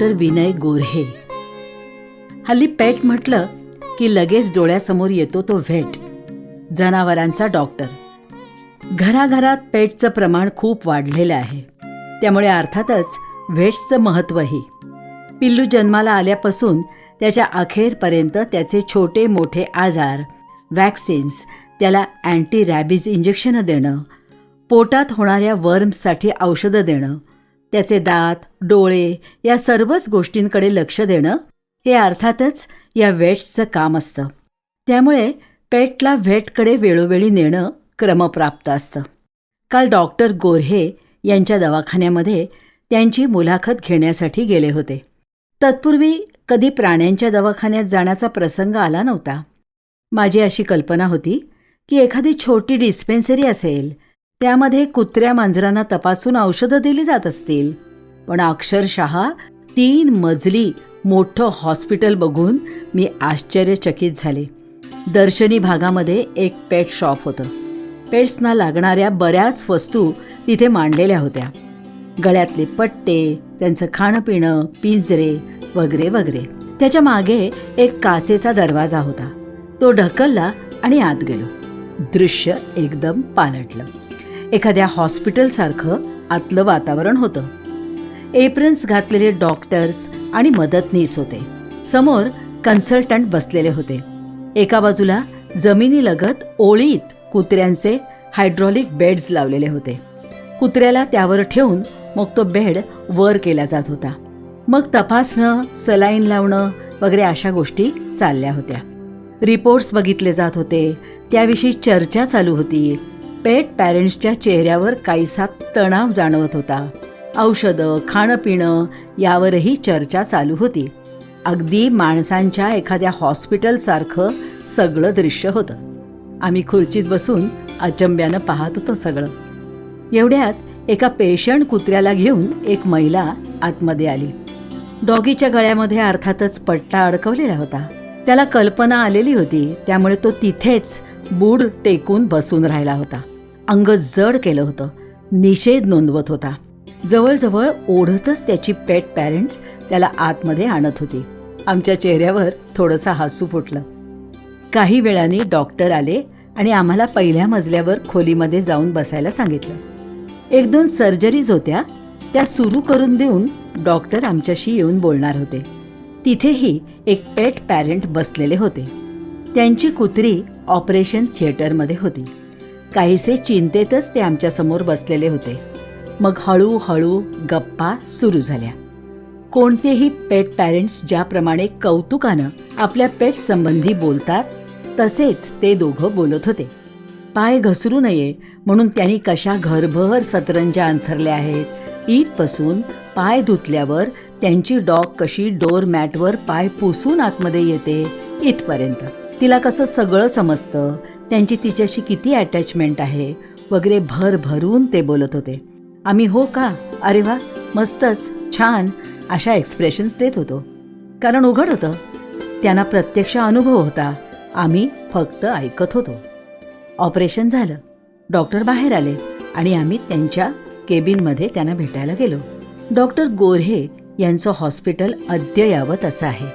Doctor Vinay Gorhe. हल्ली पेट म्हटलं की लगेच डोळ्यासमोर येतो तो व्हेट जनावरांचा डॉक्टर. घराघरात पेटचं प्रमाण खूप वाढलेलं आहे. त्यामुळे अर्थातच व्हेट्सचं महत्त्वही पिल्लू जन्माला आल्यापासून त्याच्या अखेरपर्यंत त्याचे छोटे मोठे आजार वॅक्सिन्स त्याला अँटी रॅबीज इंजेक्शनं देणं पोटात होणाऱ्या वर्म्ससाठी औषधं देणं त्याचे दात डोळे या सर्वच गोष्टींकडे लक्ष देणं हे अर्थातच या वेट्सचं काम असतं. त्यामुळे पेटला व्हेटकडे वेळोवेळी नेणं क्रमप्राप्त असतं. काल डॉक्टर गोऱ्हे यांच्या दवाखान्यामध्ये त्यांची मुलाखत घेण्यासाठी गेले होते. तत्पूर्वी कधी प्राण्यांच्या दवाखान्यात जाण्याचा प्रसंग आला नव्हता. माझी अशी कल्पना होती की एखादी छोटी डिस्पेन्सरी असेल त्यामध्ये कुत्र्या मांजरांना तपासून औषधं दिली जात असतील. पण अक्षरशः तीन मजली मोठं हॉस्पिटल बघून मी आश्चर्यचकित झाले. दर्शनी भागामध्ये एक पेट शॉप होतं. पेट्सना लागणाऱ्या बऱ्याच वस्तू तिथे मांडलेल्या होत्या. गळ्यातले पट्टे त्यांचं खाणंपिणं पिंजरे वगैरे वगैरे. त्याच्यामागे एक काचेचा दरवाजा होता. तो ढकलला आणि आत गेलो. दृश्य एकदम पालटलं. एखाद्या हॉस्पिटलसारखं आतलं वातावरण होतं. एप्रन्स घातलेले डॉक्टर्स आणि मदतनीस होते. समोर कन्सल्टंट बसलेले होते. एका बाजूला जमिनीलगत ओळीत कुत्र्यांचे हायड्रॉलिक बेड्स लावलेले होते. कुत्र्याला त्यावर ठेवून मग तो बेड वर केला जात होता. मग तपासणं सलाईन लावणं वगैरे अशा गोष्टी चालल्या होत्या. रिपोर्ट्स बघितले जात होते. त्याविषयी चर्चा चालू होती. पेट पॅरेंट्सच्या चेहऱ्यावर काहीसा तणाव जाणवत होता. औषधं खाणं पिणं यावरही चर्चा चालू होती. अगदी माणसांच्या एखाद्या हॉस्पिटलसारखं सगळं दृश्य होतं. आम्ही खुर्चीत बसून अचंब्यानं पाहत होतो सगळं. एवढ्यात एका पेशंट कुत्र्याला घेऊन एक महिला आतमध्ये आली. डॉगीच्या गळ्यामध्ये अर्थातच पट्टा अडकवलेला होता. त्याला कल्पना आलेली होती त्यामुळे तो तिथेच बूड टेकून बसून राहिला होता. अंग जड केलं होतं. निषेध नोंदवत होता. जवळजवळ ओढतच त्याची पेट पॅरेंट त्याला आतमध्ये आणत होती. आमच्या चेहऱ्यावर थोडंसं हसू फुटलं. काही वेळाने डॉक्टर आले आणि आम्हाला पहिल्या मजल्यावर खोलीमध्ये जाऊन बसायला सांगितलं. एक दोन सर्जरीज होत्या त्या सुरू करून देऊन डॉक्टर आमच्याशी येऊन बोलणार होते. तिथेही एक पेट पॅरेंट बसलेले होते. त्यांची कुत्री ऑपरेशन थिएटरमध्ये होती. काहीसे चिंतेतच ते आमच्यासमोर बसलेले होते. मग हळूहळू गप्पा सुरू झाल्या. कोणतेही पेट पॅरेंट्स ज्याप्रमाणे कौतुकानं आपल्या पेट संबंधी बोलतात तसेच ते दोघं बोलत होते. पाय घसरू नये म्हणून त्यांनी कशा घरभर सतरंजा अंथरल्या आहेत ईदपासून पाय धुतल्यावर त्यांची डॉग कशी डोर मॅटवर पाय पुसून आतमध्ये येते इथपर्यंत. तिला कसं सगळं समजतं त्यांची तिच्याशी किती अटॅचमेंट आहे? वगैरे भर भरून ते बोलत होते. आम्ही हो का? अरे वा मस्तच छान अशा एक्सप्रेशन्स देत होतो. कारण उघड होतं. त्यांना प्रत्यक्ष अनुभव होता. आम्ही फक्त ऐकत होतो. ऑपरेशन झालं. डॉक्टर बाहेर आले आणि आम्ही त्यांच्या केबिनमध्ये त्यांना भेटायला गेलो. डॉक्टर गोऱ्हे यांचं हॉस्पिटल अद्ययावत असं आहे.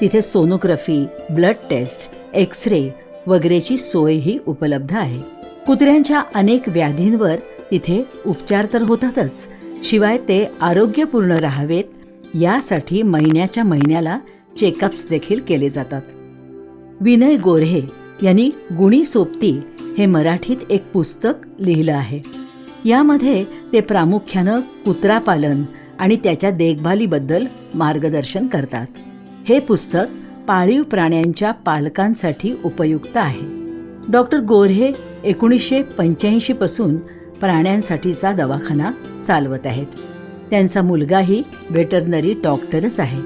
तिथे sonography blood test X ray वगैरेची सोयही उपलब्ध आहे. कुत्र्यांच्या अनेक व्याधींवर तिथे उपचार तर होतातच शिवाय ते आरोग्यपूर्ण राहावेत यासाठी महिन्याच्या महिन्याला चेकअप्स देखील केले जातात. विनय गोऱ्हे यांनी गुणी सोबती हे मराठीत एक पुस्तक लिहिलं आहे. यामध्ये ते प्रामुख्यानं कुत्रापालन आणि त्याच्या देखभालीबद्दल मार्गदर्शन करतात. हे पुस्तक पाळीव प्राण्यांच्या पालकांसाठी उपयुक्त आहे. डॉक्टर गोऱ्हे एकोणीसशे पंच्याऐंशी पासून प्राण्यांसाठीचा दवाखाना चालवत आहेत. त्यांचा मुलगाही व्हेटरनरी डॉक्टरच आहे.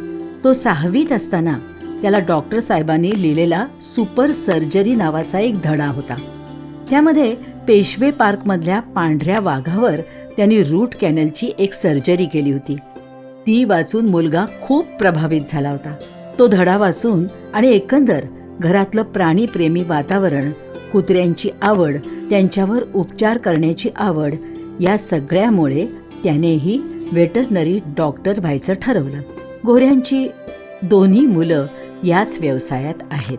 तो सहावीत असताना त्याला डॉक्टर साहेबांनी लिहिलेला सुपर सर्जरी नावाचा एक धडा होता. त्यामध्ये पेशवे पार्कमधल्या पांढऱ्या वाघावर त्यांनी रूट कॅनलची एक सर्जरी केली होती. ती वाचून मुलगा खूप प्रभावित झाला होता. तो धडा वाचून आणि एकंदर घरातलं प्राणीप्रेमी वातावरण कुत्र्यांची आवड त्यांच्यावर उपचार करण्याची आवड या सगळ्यामुळे त्यानेही वेटरनरी डॉक्टर व्हायचं ठरवलं. गोऱ्यांची दोन्ही मुलं याच व्यवसायात आहेत.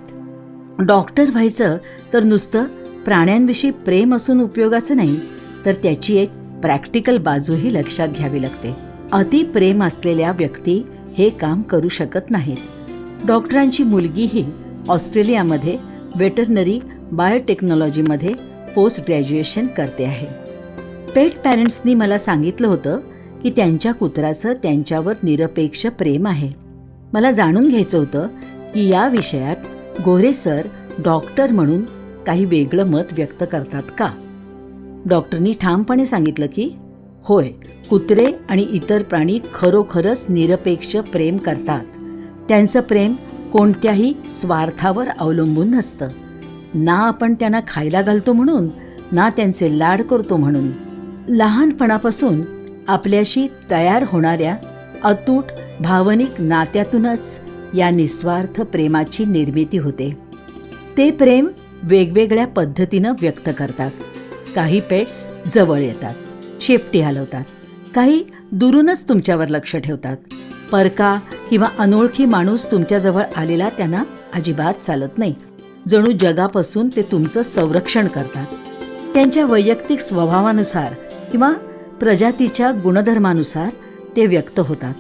डॉक्टर व्हायचं तर नुसतं प्राण्यांविषयी प्रेम असून उपयोगाचं नाही तर त्याची एक प्रॅक्टिकल बाजूही लक्षात घ्यावी लागते. अति प्रेम असलेल्या व्यक्ती हे काम करू शकत नाहीत. डॉक्टरांची मुलगीही ऑस्ट्रेलियामध्ये वेटरनरी बायोटेक्नॉलॉजीमध्ये पोस्ट ग्रॅज्युएशन करते आहे. पेट पॅरेंट्सनी मला सांगितलं होतं की त्यांच्या कुत्राचं त्यांच्यावर निरपेक्ष प्रेम आहे. मला जाणून घ्यायचं होतं की या विषयात गोरे सर डॉक्टर म्हणून काही वेगळं मत व्यक्त करतात का? डॉक्टरनी ठामपणे सांगितलं की होय कुत्रे आणि इतर प्राणी खरोखरच निरपेक्ष प्रेम करतात. त्यांचं प्रेम कोणत्याही स्वार्थावर अवलंबून नसतं. ना आपण त्यांना खायला घालतो म्हणून ना त्यांचे लाड करतो म्हणून. लहानपणापासून आपल्याशी तयार होणाऱ्या अतूट भावनिक नात्यातूनच या निस्वार्थ प्रेमाची निर्मिती होते. ते प्रेम वेगवेगळ्या पद्धतीनं व्यक्त करतात. काही पेट्स जवळ येतात शेपटी हलवतात. काही दुरूनच तुमच्यावर लक्ष ठेवतात. परका किंवा अनोळखी माणूस तुमच्याजवळ आलेला त्यांना अजिबात चालत नाही. जणू जगापासून ते तुमचं संरक्षण करतात. त्यांच्या वैयक्तिक स्वभावानुसार किंवा प्रजातीच्या गुणधर्मानुसार ते व्यक्त होतात.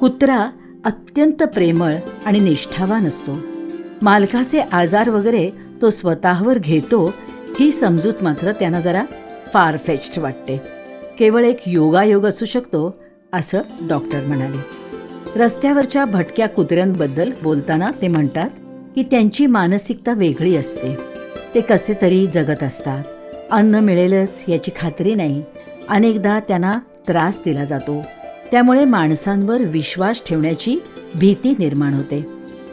कुत्रा अत्यंत प्रेमळ आणि निष्ठावान असतो. मालकाचे आजार वगैरे तो स्वतःवर घेतो ही समजूत मात्र त्यांना जरा फार वाटते. केवळ एक योगायोग असू शकतो असं डॉक्टर म्हणाले. रस्त्यावरच्या भटक्या कुत्र्यांबद्दल बोलताना ते म्हणतात की त्यांची मानसिकता वेगळी असते. ते कसे तरी जगत असतात. अन्न मिळेलच याची खात्री नाही. अनेकदा त्यांना त्रास दिला जातो. त्यामुळे माणसांवर विश्वास ठेवण्याची भीती निर्माण होते.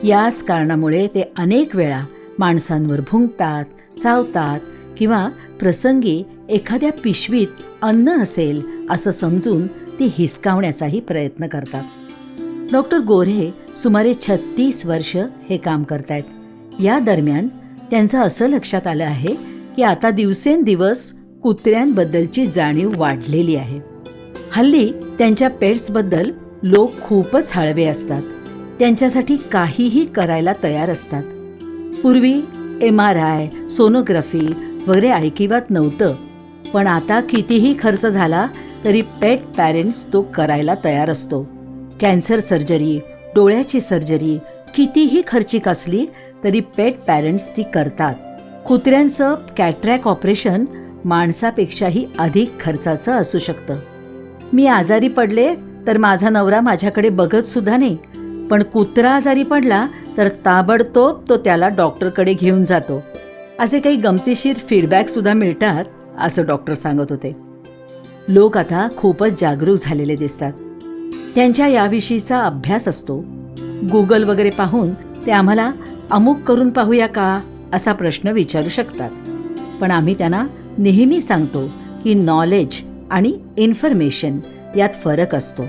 याच कारणामुळे ते अनेक वेळा माणसांवर भुंकतात चावतात किंवा प्रसंगी एखाद्या पिशवीत अन्न असेल असं समजून ती हिसकावण्याचाही प्रयत्न करतात. डॉक्टर गोरे सुमारे छत्तीस वर्ष हे काम करतायत. या दरम्यान त्यांचं असं लक्षात आलं आहे की आता दिवसेंदिवस कुत्र्यांबद्दलची जाणीव वाढलेली आहे. हल्ली त्यांच्या पेट्सबद्दल लोक खूपच हळवे असतात. त्यांच्यासाठी काहीही करायला तयार असतात. पूर्वी एम आर आय सोनोग्राफी वगैरे ऐकिवात नव्हतं. पण आता कितीही खर्च झाला तरी पेट पॅरेंट्स तो करायला तयार असतो. कॅन्सर सर्जरी डोळ्याची सर्जरी कितीही खर्चिक असली तरी पेट पॅरेंट्स ती करतात. कुत्र्यांचं कॅट्रॅक ऑपरेशन माणसापेक्षाही अधिक खर्चाचं असू शकतं. मी आजारी पडले तर माझा नवरा माझ्याकडे बघत सुद्धा नाही. पण कुत्रा आजारी पडला तर ताबडतोब तो त्याला डॉक्टरकडे घेऊन जातो. असे काही गमतीशीर फीडबॅक सुद्धा मिळतात असं डॉक्टर सांगत होते. लोक आता खूपच जागरूक झालेले दिसतात. त्यांच्या याविषयीचा अभ्यास असतो. गुगल वगैरे पाहून ते आम्हाला अमुक करून पाहूया का असा प्रश्न विचारू शकतात. पण आम्ही त्यांना नेहमी सांगतो की नॉलेज आणि इन्फॉर्मेशन यात फरक असतो.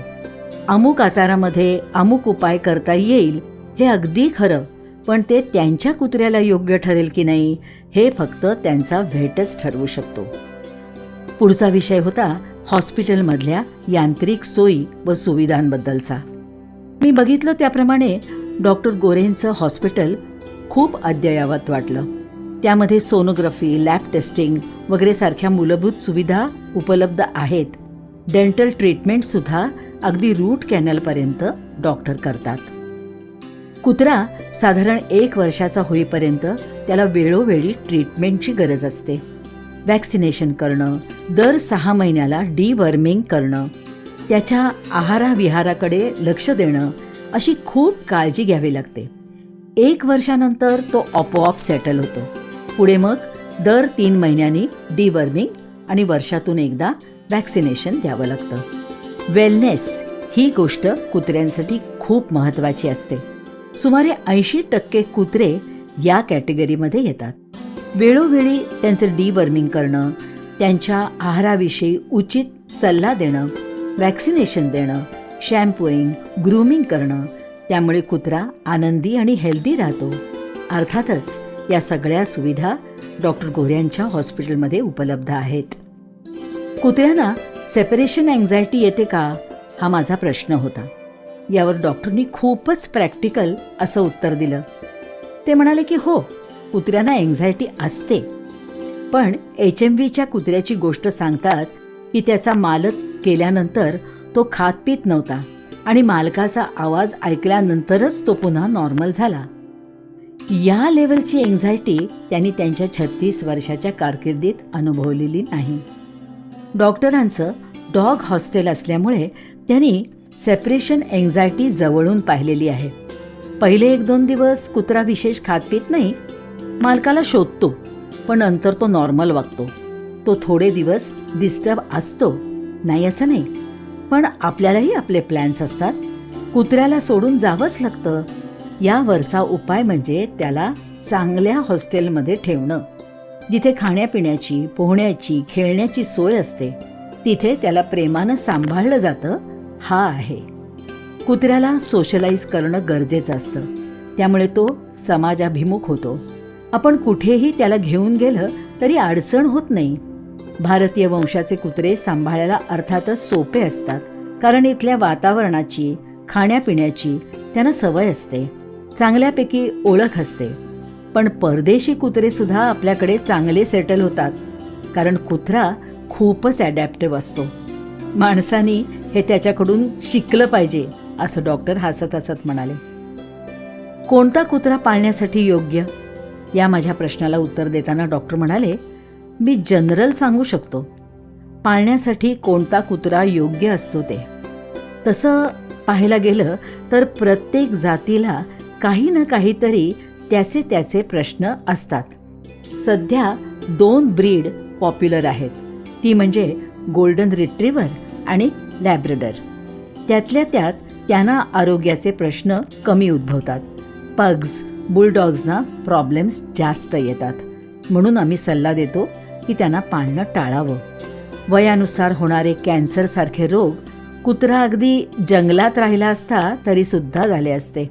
अमुक आजारामध्ये अमुक उपाय करता येईल हे अगदी खरं पण ते त्यांच्या कुत्र्याला योग्य ठरेल की नाही हे फक्त त्यांचा भेटच ठरवू शकतो. पुढचा विषय होता हॉस्पिटलमधल्या यांत्रिक सोयी व सुविधांबद्दलचा. मी बघितलं त्याप्रमाणे डॉक्टर गोरेंचं हॉस्पिटल खूप अद्ययावत वाटलं. त्यामध्ये सोनोग्राफी लॅब टेस्टिंग वगैरे सारख्या मूलभूत सुविधा उपलब्ध आहेत. डेंटल ट्रीटमेंटसुद्धा अगदी रूट कॅनलपर्यंत डॉक्टर करतात. कुत्रा साधारण एक वर्षाचा होईपर्यंत त्याला वेळोवेळी ट्रीटमेंटची गरज असते. वॅक्सिनेशन करणं दर सहा महिन्याला डिवर्मिंग करणं त्याच्या आहाराविहाराकडे लक्ष देणं अशी खूप काळजी घ्यावी लागते. एक वर्षानंतर तो आपोआप सेटल होतो. पुढे मग दर तीन महिन्यांनी डिवर्मिंग आणि वर्षातून एकदा वॅक्सिनेशन द्यावं लागतं. वेलनेस ही गोष्ट कुत्र्यांसाठी खूप महत्त्वाची असते. सुमारे ऐंशी टक्के कुत्रे या कॅटेगरीमध्ये येतात. वेळोवेळी त्यांचं डीवर्मिंग करणं त्यांच्या आहाराविषयी उचित सल्ला देणं वॅक्सिनेशन देणं शॅम्पूईंग ग्रूमिंग करणं त्यामुळे कुत्रा आनंदी आणि हेल्दी राहतो. अर्थातच या सगळ्या सुविधा डॉक्टर गोऱ्यांच्या हॉस्पिटलमध्ये उपलब्ध आहेत. कुत्र्यांना सेपरेशन अँझायटी येते का? हा माझा प्रश्न होता. यावर डॉक्टरनी खूपच प्रॅक्टिकल असं उत्तर दिलं. ते म्हणाले की हो कुत्र्यांना एन्झायटी असते. पण एच एम व्हीच्या कुत्र्याची गोष्ट सांगतात की त्याचा मालक केल्यानंतर तो खात पित नव्हता आणि मालकाचा आवाज ऐकल्यानंतरच तो पुन्हा नॉर्मल झाला. या लेवलची एन्झायटी त्यांनी त्यांच्या छत्तीस वर्षाच्या कारकिर्दीत अनुभवलेली नाही. डॉक्टरांचं डॉग हॉस्टेल असल्यामुळे त्यांनी सेपरेशन एन्झायटी जवळून पाहिलेली आहे. पहिले एक दोन दिवस कुत्रा विशेष खात पित नाही मालकाला शोधतो पण नंतर तो नॉर्मल वागतो. तो थोडे दिवस डिस्टर्ब असतो. नाही असं नाही पण आपल्यालाही आपले प्लॅन्स असतात. कुत्र्याला सोडून जावंच लागतं. यावरचा उपाय म्हणजे त्याला चांगल्या हॉस्टेलमध्ये ठेवणं. जिथे खाण्यापिण्याची पोहण्याची खेळण्याची सोय असते तिथे त्याला प्रेमानं सांभाळलं जातं हा आहे. कुत्र्याला सोशलाइज करणं गरजेचं असतं. त्यामुळे तो समाजाभिमुख होतो. आपण कुठेही त्याला घेऊन गेलं तरी अडचण होत नाही. भारतीय वंशाचे कुत्रे सांभाळायला अर्थातच सोपे असतात कारण इथल्या वातावरणाची खाण्यापिण्याची त्यांना सवय असते. चांगल्यापैकी ओळख असते. पण परदेशी कुत्रे सुद्धा आपल्याकडे चांगले सेटल होतात कारण कुत्रा खूपच ॲडॅप्टिव्ह असतो. माणसानी हे त्याच्याकडून शिकलं पाहिजे असं डॉक्टर हसत हसत म्हणाले. कोणता कुत्रा पाळण्यासाठी योग्य? या माझ्या प्रश्नाला उत्तर देताना डॉक्टर म्हणाले मी जनरल सांगू शकतो. पाळण्यासाठी कोणता कुत्रा योग्य असतो ते. तसं पाहायला गेलं तर प्रत्येक जातीला काही ना काहीतरी त्याचे त्याचे प्रश्न असतात. सध्या दोन ब्रीड पॉप्युलर आहेत. ती म्हणजे गोल्डन रिट्रीवर आणि लॅब्रेडर. त्यातल्या त्यात त्यांना आरोग्याचे प्रश्न कमी उद्भवतात. पग्स बुलडॉग्सना प्रॉब्लेम्स जास्त येतात. म्हणून आम्ही सल्ला देतो की त्यांना पाळणं टाळावं. वयानुसार होणारे कॅन्सरसारखे रोग कुत्रा अगदी जंगलात राहिला असता तरीसुद्धा झाले असते.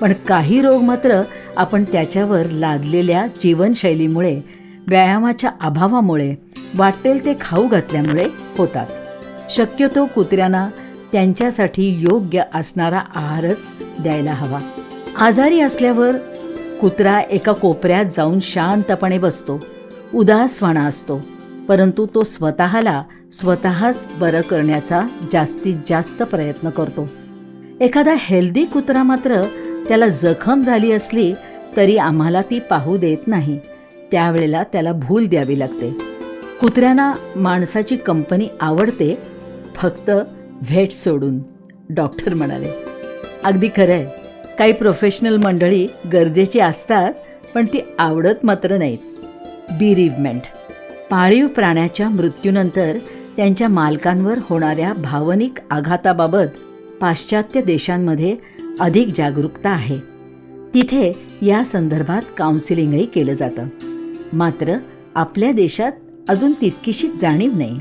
पण काही रोग मात्र आपण त्याच्यावर लादलेल्या जीवनशैलीमुळे व्यायामाच्या अभावामुळे वाटेल ते खाऊ घातल्यामुळे होतात. शक्यतो कुत्र्यांना त्यांच्यासाठी योग्य असणारा आहारच द्यायला हवा. आजारी असल्यावर कुत्रा एका कोपऱ्यात जाऊन शांतपणे बसतो. उदासवाणा असतो परंतु तो स्वतःला स्वतःच बरं करण्याचा जास्तीत जास्त प्रयत्न करतो. एखादा हेल्दी कुत्रा मात्र त्याला जखम झाली असली तरी आम्हाला ती पाहू देत नाही. त्यावेळेला त्याला भूल द्यावी लागते. कुत्र्यांना माणसाची कंपनी आवडते फक्त व्हेट सोडून. डॉक्टर म्हणाले अगदी खरं आहे काही प्रोफेशनल मंडळी गरजेची असतात पण ती आवडत मात्र नाहीत. बिरिवमेंट पाळीव प्राण्याच्या मृत्यूनंतर त्यांच्या मालकांवर होणाऱ्या भावनिक आघाताबाबत पाश्चात्य देशांमध्ये अधिक जागरूकता आहे. तिथे या संदर्भात काउन्सिलिंगही केलं जातं. मात्र आपल्या देशात अजून तितकीशी जाणीव नाही.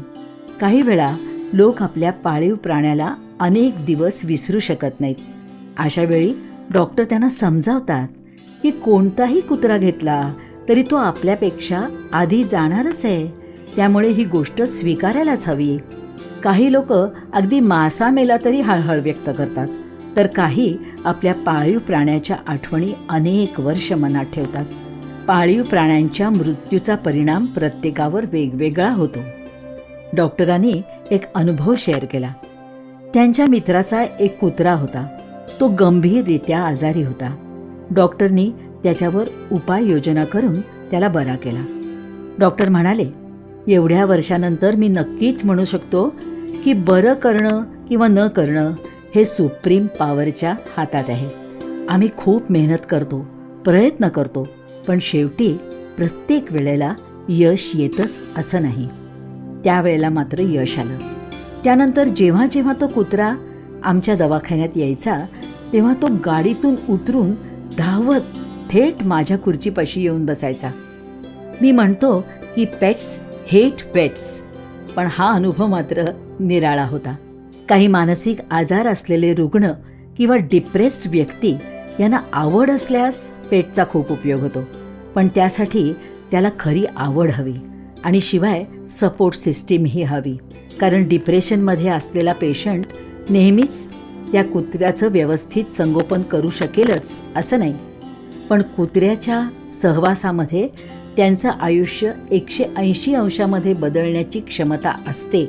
काही वेळा लोक आपल्या पाळीव प्राण्याला अनेक दिवस विसरू शकत नाहीत. अशा वेळी डॉक्टर त्यांना समजावतात की कोणताही कुत्रा घेतला तरी तो आपल्यापेक्षा आधी जाणारच आहे. त्यामुळे ही गोष्ट स्वीकारायलाच हवी. काही लोक अगदी मासा मेला तरी हळहळ व्यक्त करतात. तर काही आपल्या पाळीव प्राण्याच्या आठवणी अनेक वर्ष मनात ठेवतात. पाळीव प्राण्यांच्या मृत्यूचा परिणाम प्रत्येकावर वेगवेगळा होतो. डॉक्टरांनी एक अनुभव शेअर केला. त्यांच्या मित्राचा एक कुत्रा होता. तो गंभीररित्या आजारी होता. डॉक्टरनी त्याच्यावर उपाययोजना करून त्याला बरा केला. डॉक्टर म्हणाले एवढ्या वर्षानंतर मी नक्कीच म्हणू शकतो की बरं करणं किंवा न करणं हे सुप्रीम पॉवरच्या हातात आहे. आम्ही खूप मेहनत करतो प्रयत्न करतो पण शेवटी प्रत्येक वेळेला यश येतच असं नाही. त्यावेळेला मात्र यश आलं. त्यानंतर जेव्हा जेव्हा तो कुत्रा आमच्या दवाखान्यात यायचा तेव्हा तो गाडीतून उतरून धावत थेट माझ्या खुर्चीपाशी येऊन बसायचा. मी म्हणतो की पेट्स हेट पेट्स. पण हा अनुभव मात्र निराळा होता. काही मानसिक आजार असलेले रुग्ण किंवा डिप्रेस्ड व्यक्ती यांना आवड असल्यास पेटचा खूप उपयोग होतो. पण त्यासाठी त्याला खरी आवड हवी आणि शिवाय सपोर्ट सिस्टीमही हवी. कारण डिप्रेशनमध्ये असलेला पेशंट नेहमीच त्या कुत्र्याचं व्यवस्थित संगोपन करू शकेलच असं नाही. पण कुत्र्याच्या सहवासामध्ये त्यांचं आयुष्य एकशे ऐंशी अंशामध्ये बदलण्याची क्षमता असते.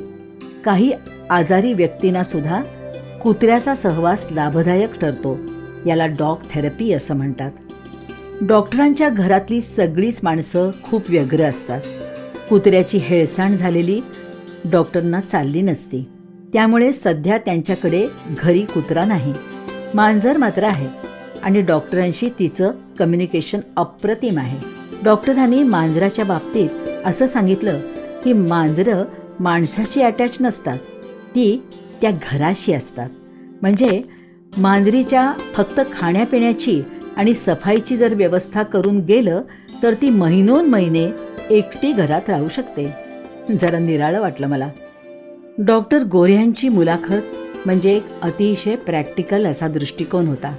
काही आजारी व्यक्तींनासुद्धा कुत्र्याचा सहवास लाभदायक ठरतो याला डॉग थेरपी असं म्हणतात. डॉक्टरांच्या घरातली सगळीच माणसं खूप व्यग्र असतात. कुत्र्याची हेळसाण झालेली डॉक्टरना चालली नसती. त्यामुळे सध्या त्यांच्याकडे घरी कुत्रा नाही. मांजर मात्र आहे आणि डॉक्टरांशी तिचं कम्युनिकेशन अप्रतिम आहे. डॉक्टरांनी मांजराच्या बाबतीत असं सांगितलं की मांजरं माणसाशी अटॅच नसतात. ती त्या घराशी असतात. म्हणजे मांजरीच्या फक्त खाण्यापिण्याची आणि सफाईची जर व्यवस्था करून गेलं तर ती महिनोन महिने एकटी घरात राहू शकते. जरा निराळं वाटलं मला. डॉक्टर गोऱ्यांची मुलाखत म्हणजे एक अतिशय प्रॅक्टिकल असा दृष्टिकोन होता.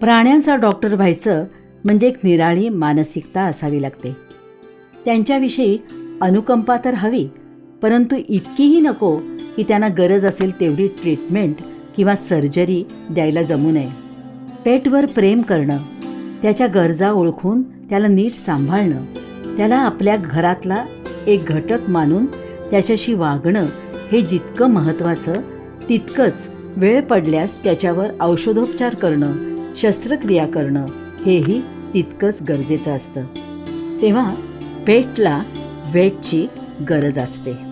प्राण्यांचा डॉक्टर व्हायचं म्हणजे एक निराळी मानसिकता असावी लागते. त्यांच्याविषयी अनुकंपा तर हवी परंतु इतकीही नको की त्यांना गरज असेल तेवढी ट्रीटमेंट किंवा सर्जरी द्यायला जमू नये. पेटवर प्रेम करणं त्याच्या गरजा ओळखून त्याला नीट सांभाळणं त्याला आपल्या घरातला एक घटक मानून त्याच्याशी वागणं हे जितकं महत्त्वाचं तितकंच वेळ पडल्यास त्याच्यावर औषधोपचार करणं शस्त्रक्रिया करणं हेही तितकंच गरजेचं असतं. तेव्हा पेटला वेटची गरज असते.